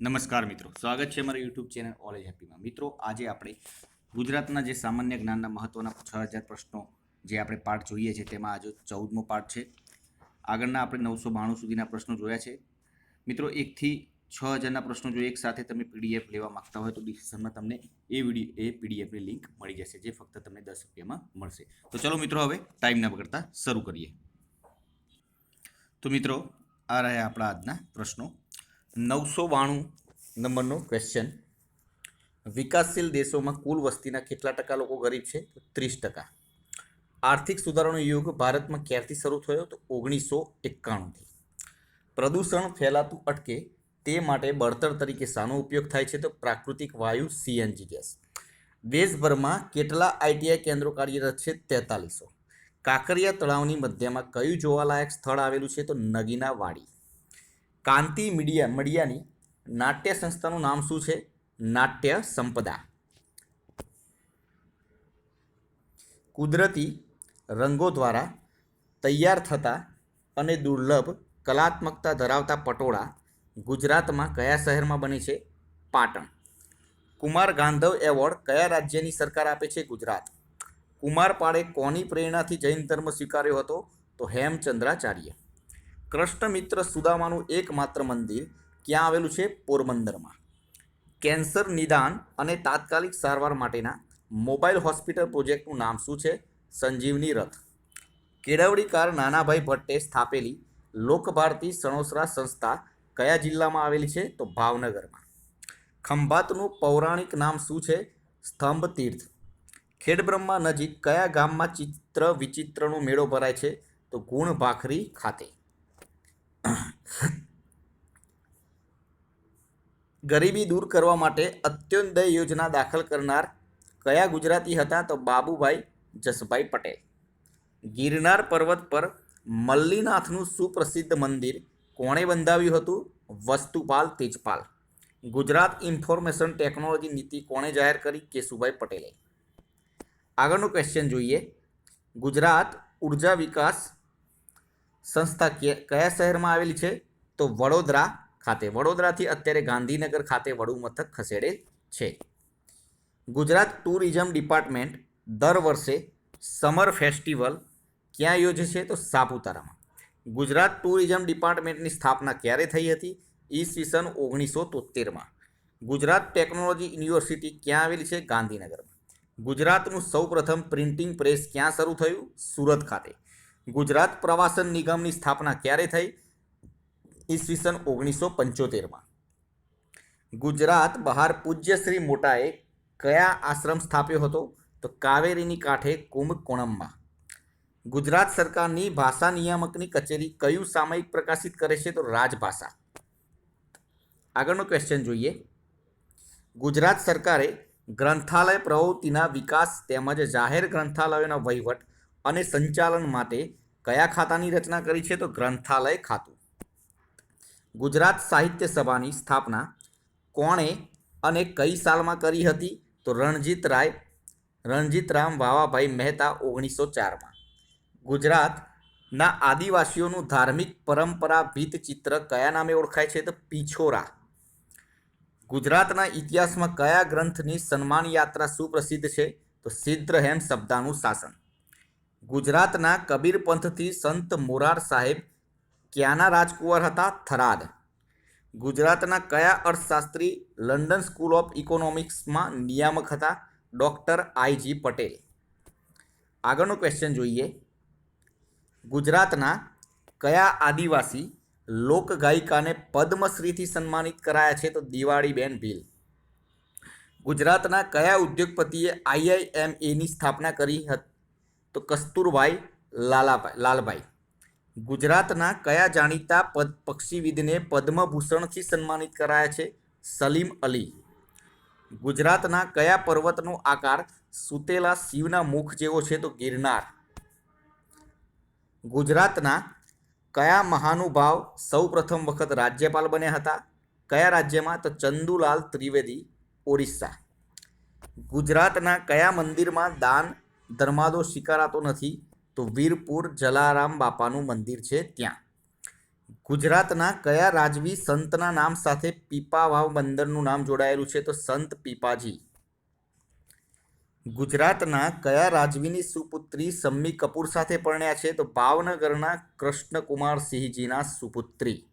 નમસ્કાર મિત્રો. સ્વાગત છે મારા યુટ્યુબ ચેનલ ઓલેજ હેપીમાં મિત્રો, આજે આપણે ગુજરાતના જે સામાન્ય જ્ઞાનના મહત્ત્વના છ હજાર પ્રશ્નો જે આપણે પાઠ જોઈએ છે, તેમાં આજે ચૌદમો પાઠ છે. આગળના આપણે નવસો બાણું સુધીના પ્રશ્નો જોયા છે. મિત્રો, એકથી છ હજારના પ્રશ્નો જો એક સાથે તમે પીડીએફ લેવા માંગતા હોય તો ડિસ્ક્રિપ્શનમાં તમને એ વીડિયો, એ પીડીએફની લિંક મળી જશે, જે ફક્ત તમને દસ રૂપિયામાં મળશે. તો ચલો મિત્રો, હવે ટાઈમ ના બગડતા શરૂ કરીએ. તો મિત્રો, આ રહ્યા આપણા આજના પ્રશ્નો. નવસો બાણું નંબરનો ક્વેશ્ચન વિકાસશીલ દેશોમાં કુલ વસ્તીના કેટલા ટકા લોકો ગરીબ છે? તો ત્રીસ ટકા. આર્થિક સુધારાનો યુગ ભારતમાં ક્યારથી શરૂ થયો? તો ઓગણીસો એકાણુંથી. પ્રદૂષણ ફેલાતું અટકે તે માટે બળતર તરીકે શાનો ઉપયોગ થાય છે? તો પ્રાકૃતિક વાયુ સીએનજી ગેસ. દેશભરમાં કેટલા આઈટીઆઈ કેન્દ્રો કાર્યરત છે? તેતાલીસો. કાંકરિયા તળાવની મધ્યમાં કયું જોવાલાયક સ્થળ આવેલું છે? તો નગીના વાડી. કાંતિ મીડિયા મીડિયાની નાટ્ય સંસ્થાનું નામ શું છે? નાટ્ય સંપદા. કુદરતી રંગો દ્વારા તૈયાર થતા અને દુર્લભ કલાત્મકતા ધરાવતા પટોળા ગુજરાતમાં કયા શહેરમાં બને છે? પાટણ. કુમાર ગાંધવ એવોર્ડ કયા રાજ્યની સરકાર આપે છે ગુજરાત? કુમારપાળે કોની પ્રેરણાથી જૈન ધર્મ સ્વીકાર્યો હતો? તો હેમચંદ્રાચાર્ય. કૃષ્ણ મિત્ર સુદામાનું એકમાત્ર મંદિર ક્યાં આવેલું છે? પોરબંદરમાં. કેન્સર નિદાન અને તાત્કાલિક સારવાર માટેના મોબાઈલ હોસ્પિટલ પ્રોજેક્ટનું નામ શું છે? સંજીવની રથ. કેળવણીકાર નાનાભાઈ ભટ્ટે સ્થાપેલી લોકભારતી સણોસરા સંસ્થા કયા જિલ્લામાં આવેલી છે? તો ભાવનગરમાં. ખંભાતનું પૌરાણિક નામ શું છે? સ્તંભ તીર્થ ખેડબ્રહ્મા નજીક કયા ગામમાં ચિત્ર વિચિત્રનો મેળો ભરાય છે? તો ગુણ ભાખરી ખાતે. ગરીબી દૂર કરવા માટે અત્યોદય યોજના દાખલ કરનાર કયા ગુજરાતી હતા તો બાબુભાઈ જસભાઈ પટેલ. ગિરનાર પર્વત પર મલ્લીનાથનું સુપ્રસિદ્ધ મંદિર કોણે બંધાવ્યું હતું? વસ્તુપાલ તેજપાલ. ગુજરાત ઇન્ફોર્મેશન ટેકનોલોજી નીતિ કોણે જાહેર કરી? કેશુભાઈ પટેલે. આગળનું ક્વેશ્ચન જોઈએ. ગુજરાત ઊર્જા વિકાસ સંસ્થા કયા શહેરમાં આવેલી છે? તો વડોદરા ખાતે વડોદરાથી અત્યારે ગાંધીનગર ખાતે વડુ મથક ખસેડેલ છે. ગુજરાત ટુરિઝમ ડિપાર્ટમેન્ટ દર વર્ષે સમર ફેસ્ટિવલ ક્યાં યોજે છે તો સાપુતારામાં. ગુજરાત ટુરિઝમ ડિપાર્ટમેન્ટની સ્થાપના ક્યારે થઈ હતી? ઈસવીસન ઓગણીસો તોતેરમાં ગુજરાત ટેકનોલોજી યુનિવર્સિટી ક્યાં આવેલી છે? ગાંધીનગરમાં. ગુજરાતનું સૌપ્રથમ પ્રિન્ટિંગ પ્રેસ ક્યાં શરૂ થયું? સુરત ખાતે. ગુજરાત પ્રવાસન નિગમની સ્થાપના ક્યારે થઈ? ઈસવીસન ઓગણીસો પંચોતેરમાં. ગુજરાત બહાર પૂજ્ય શ્રી મોટાએ કયા આશ્રમ સ્થાપ્યો હતો? તો કાવેરીની કાંઠે કુંભકોણમમાં. ગુજરાત સરકારની ભાષા નિયામકની કચેરી કયું સામયિક પ્રકાશિત કરે છે? તો રાજભાષા. આગળનો ક્વેશ્ચન જોઈએ. ગુજરાત સરકારે ગ્રંથાલય પ્રવૃત્તિના વિકાસ તેમજ જાહેર ગ્રંથાલયોના વહીવટ અને સંચાલન માટે કયા ખાતાની રચના કરી છે? તો ગ્રંથાલય ખાતું. ગુજરાત સાહિત્ય સભાની સ્થાપના કોણે અને કઈ સાલમાં કરી હતી? તો રણજીત રાય રણજીતરામ વાવાભાઈ મહેતા ઓગણીસો ચારમાં. ગુજરાતના આદિવાસીઓનું ધાર્મિક પરંપરા ભીત ચિત્ર કયા નામે ઓળખાય છે? તો પિછોરા. ગુજરાતના ઇતિહાસમાં કયા ગ્રંથની સન્માન યાત્રા સુપ્રસિદ્ધ છે? તો સિદ્ધહેમ શબ્દાનું શાસન. ગુજરાતના કબીર પંથથી સંત મોરાર સાહેબ ક્યાંના રાજકુંવર હતા? થરાદ. ગુજરાતના કયા અર્થશાસ્ત્રી લંડન સ્કૂલ ઓફ ઇકોનોમિક્સમાં નિયામક હતા? Doctor IG Patel. આગળનો ક્વેશ્ચન જોઈએ. ગુજરાતના કયા આદિવાસી લોકગાયિકાને પદ્મશ્રીથી સન્માનિત કરાયા છે તો દિવાળીબેન ભીલ. ગુજરાતના કયા ઉદ્યોગપતિએ આઈઆઈએમએની સ્થાપના કરી હતી, તો કસ્તુરભાઈ લાલાભાઈ લાલભાઈ. ગુજરાતના કયા જાણીતા પદ પક્ષીવિદને પદ્મભૂષણથી સન્માનિત કરાયા છે? સલીમ અલી. ગુજરાતના કયા પર્વતનો આકાર સુતેલા શિવના મુખ જેવો છે તો ગિરનાર. ગુજરાતના કયા મહાનુભાવ સૌ પ્રથમ વખત રાજ્યપાલ બન્યા હતા? કયા રાજ્યમાં? તો ચંદુલાલ ત્રિવેદી ઓરિસ્સા ગુજરાતના કયા મંદિરમાં દાન, ધર્માદો સ્વીકારાતો નથી? તો વીરપુર જલારામ બાપાનું મંદિર છે ત્યાં. ગુજરાતના કયા રાજવી સંતના નામ સાથે પીપાવાવ બંદરનું નામ જોડાયેલું છે? તો સંત પીપાજી. ગુજરાતના કયા રાજવીની સુપુત્રી સમ્મી કપૂર સાથે પરણ્યા છે? તો ભાવનગરના કૃષ્ણકુમાર સિંહજીના સુપુત્રી.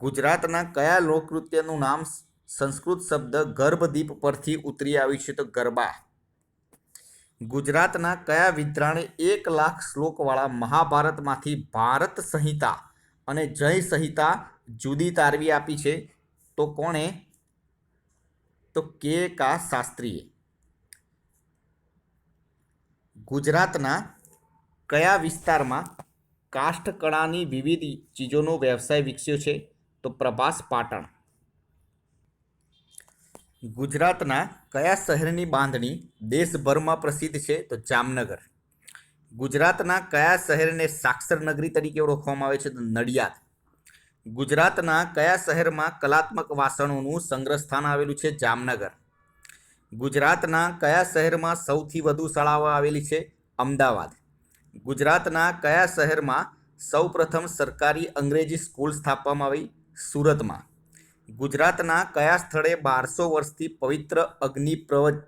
ગુજરાતના કયા લોકનૃત્યનું નામ સંસ્કૃત શબ્દ ગર્ભદીપ પરથી ઉતરી આવ્યું છે? તો ગરબા. ગુજરાતના કયા વિદ્રાણે એક લાખ શ્લોકવાળા મહાભારતમાંથી ભારત સંહિતા અને જય સંહિતા જુદી તારવી આપી છે? તો કોણે? તો કે કા શાસ્ત્રીએ. ગુજરાતના કયા વિસ્તારમાં કાષ્ઠકળાની વિવિધ ચીજોનો વ્યવસાય વિકસ્યો છે? તો પ્રભાસ પાટણ. ગુજરાતના કયા શહેરની બાંધણી દેશભરમાં પ્રસિદ્ધ છે? તો જામનગર. ગુજરાતના કયા શહેરને સાક્ષર નગરી તરીકે ઓળખવામાં આવે છે? તો નડિયાદ. ગુજરાતના કયા શહેરમાં કલાત્મક વાસણોનું સંગ્રહ સ્થાન આવેલું છે? જામનગર. ગુજરાતના કયા શહેરમાં સૌથી વધુ શાળાઓ આવેલી છે? અમદાવાદ. ગુજરાતના કયા શહેરમાં સૌપ્રથમ સરકારી અંગ્રેજી સ્કૂલ સ્થાપવામાં આવી? સુરતમાં. ગુજરાતના કયા સ્થળે બારસો વર્ષથી પવિત્ર અગ્નિ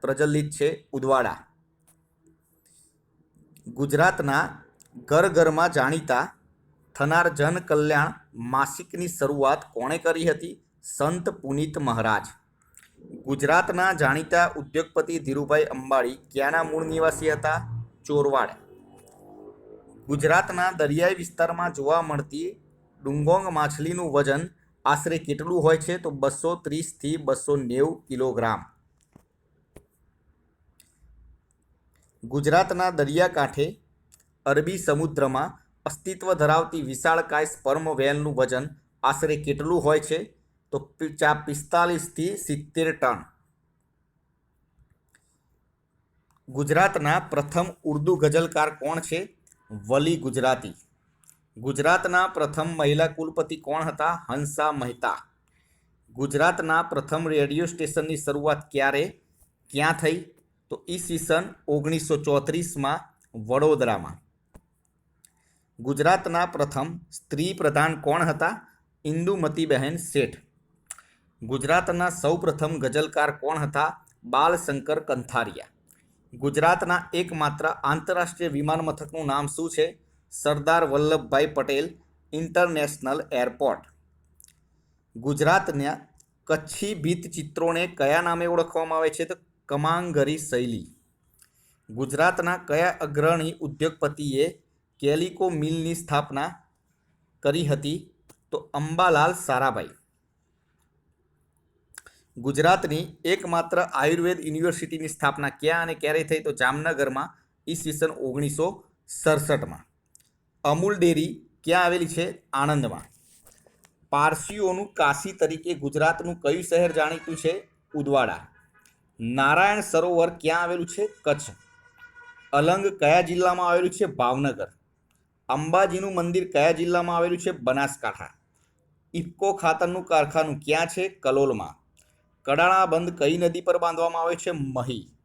પ્રજ્વલિત છે? ઉદવાડા. ગુજરાતના ઘર ઘરમાં જાણીતા થનાર જન કલ્યાણ માસિકની શરૂઆત કોણે કરી હતી? સંત પુનિત મહારાજ. ગુજરાતના જાણીતા ઉદ્યોગપતિ ધીરુભાઈ અંબાણી ક્યાંના મૂળ નિવાસી હતા? ચોરવાડ. ગુજરાતના દરિયાઈ વિસ્તારમાં જોવા મળતી ડુંગોંગ માછલીનું વજન આશરે કેટલું હોય છે? તો બસો ત્રીસથી બસો નેવું કિલોગ્રામ. ગુજરાતના દરિયાકાંઠે અરબી સમુદ્રમાં અસ્તિત્વ ધરાવતી વિશાળકાય સ્પર્મ વેલનું વજન આશરે કેટલું હોય છે? તો ચા પિસ્તાલીસથી સિત્તેર ટન. ગુજરાતના પ્રથમ ઉર્દુ ગઝલકાર કોણ છે? વલી ગુજરાતી. ગુજરાતના પ્રથમ મહિલા કુલપતિ કોણ હતા? હંસા મહેતા. ગુજરાતના પ્રથમ રેડિયો સ્ટેશનની શરૂઆત ક્યારે? ક્યાં થઈ? તો ઈસવીસન ઓગણીસો ચોત્રીસમાં વડોદરામાં. ગુજરાતના પ્રથમ સ્ત્રી પ્રધાન કોણ હતા? ઇન્દુમતીબહેન શેઠ. ગુજરાતના સૌપ્રથમ ગઝલકાર કોણ હતા? બાલશંકર કંથારિયા. ગુજરાતના એકમાત્ર આંતરરાષ્ટ્રીય વિમાન મથકનું નામ શું છે? Sardar Vallabhbhai Patel international airport. ગુજરાતના કચ્છી ભીંતચિત્રોને કયા નામે ઓળખવામાં આવે છે? તો કમાંગરી શૈલી. ગુજરાતના કયા અગ્રણી ઉદ્યોગપતિએ કેલિકો મિલની સ્થાપના કરી હતી? તો અંબાલાલ સારાભાઈ. ગુજરાતની એકમાત્ર આયુર્વેદ યુનિવર્સિટીની સ્થાપના ક્યાં અને ક્યારે થઈ? તો જામનગરમાં ઈસવીસન ઓગણીસો સડસઠમાં. અમૂલ ડેરી ક્યાં આવેલી છે? આણંદમાં. પારસીઓનું કાશી તરીકે ગુજરાતનું કયું શહેર જાણીતું છે? ઉદવાડા. નારાયણ સરોવર ક્યાં આવેલું છે? કચ્છ. અલંગ કયા જિલ્લામાં આવેલું છે? ભાવનગર. અંબાજીનું મંદિર કયા જિલ્લામાં આવેલું છે? બનાસકાંઠા. ઇફકો ખાતરનું કારખાનું ક્યાં છે? કલોલમાં. કડાણા બંધ કઈ નદી પર બાંધવામાં આવે છે? મહી.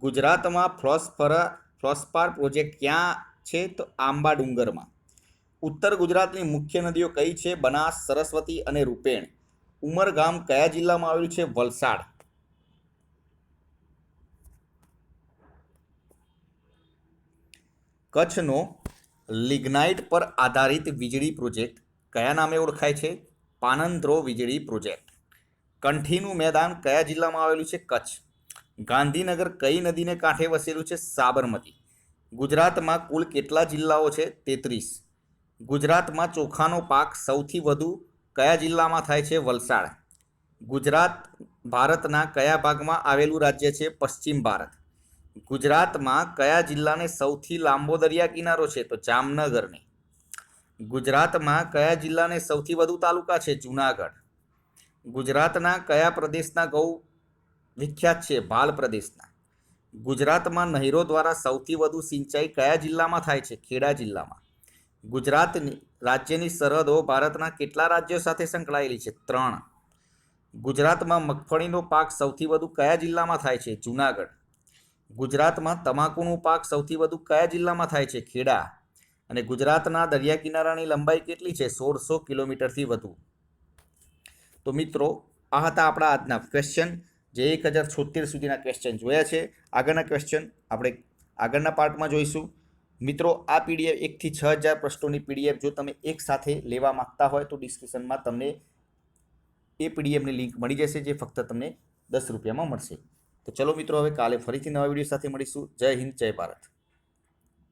ગુજરાતમાં ફ્લોસ્ફરા ફ્લોસ્પાર પ્રોજેક્ટ ક્યાં છે તો આંબા ડુંગરમાં. ઉત્તર ગુજરાતની મુખ્ય નદીઓ કઈ છે? બનાસ, સરસ્વતી અને રૂપેણ. ઉમરગામ કયા જિલ્લામાં આવેલું છે? વલસાડ. કચ્છનો લિગ્નાઇટ પર આધારિત વીજળી પ્રોજેક્ટ કયા નામે ઓળખાય છે? પાનંદ્રો વીજળી પ્રોજેક્ટ. કંઠીનું મેદાન કયા જિલ્લામાં આવેલું છે? કચ્છ. ગાંધીનગર કઈ નદીને કાંઠે વસેલું છે? સાબરમતી. ગુજરાતમાં કુલ કેટલા જિલ્લાઓ છે? તેત્રીસ. ગુજરાતમાં ચોખાનો પાક સૌથી વધુ કયા જિલ્લામાં થાય છે? વલસાડ. ગુજરાત ભારતના કયા ભાગમાં આવેલું રાજ્ય છે? પશ્ચિમ ભારત. ગુજરાતમાં કયા જિલ્લાને સૌથી લાંબો દરિયા કિનારો છે? તો જામનગરને. ગુજરાતમાં કયા જિલ્લાને સૌથી વધુ તાલુકા છે? જુનાગઢ. ગુજરાતના કયા પ્રદેશના ગૌ વિખ્યાત છે? ભાલ પ્રદેશના. ગુજરાતમાં નહેરો દ્વારા સૌથી વધુ સિંચાઈ કયા જિલ્લામાં થાય છે? ખેડા જિલ્લામાં. ગુજરાતની રાજ્યની સરહદો ભારતના કેટલા રાજ્યો સાથે સંકળાયેલી છે? ત્રણ. ગુજરાતમાં મગફળીનો પાક સૌથી વધુ કયા જિલ્લામાં થાય છે? જુનાગઢ. ગુજરાતમાં તમાકુનો પાક સૌથી વધુ કયા જિલ્લામાં થાય છે? ખેડા. અને ગુજરાતના દરિયા કિનારાની લંબાઈ કેટલી છે? સોળસો કિલોમીટરથી વધુ. તો મિત્રો, આ હતા આપણા આજના ક્વેશ્ચન જે એક હજાર છોતેર સુધીના ક્વેશ્ચન જોયા છે. આગળના ક્વેશ્ચન આપણે આગળના પાર્ટમાં જોઈશું. મિત્રો, આ પીડીએફ એકથી છ હજાર પ્રશ્નોની પીડીએફ જો તમે એક સાથે લેવા માંગતા હોય તો ડિસ્ક્રિપ્શનમાં તમને એ પીડીએફની લિંક મળી જશે જે ફક્ત તમને દસ રૂપિયામાં મળશે. તો ચલો મિત્રો, હવે કાલે ફરીથી નવા વીડિયો સાથે મળીશું. જય હિન્દ, જય ભારત.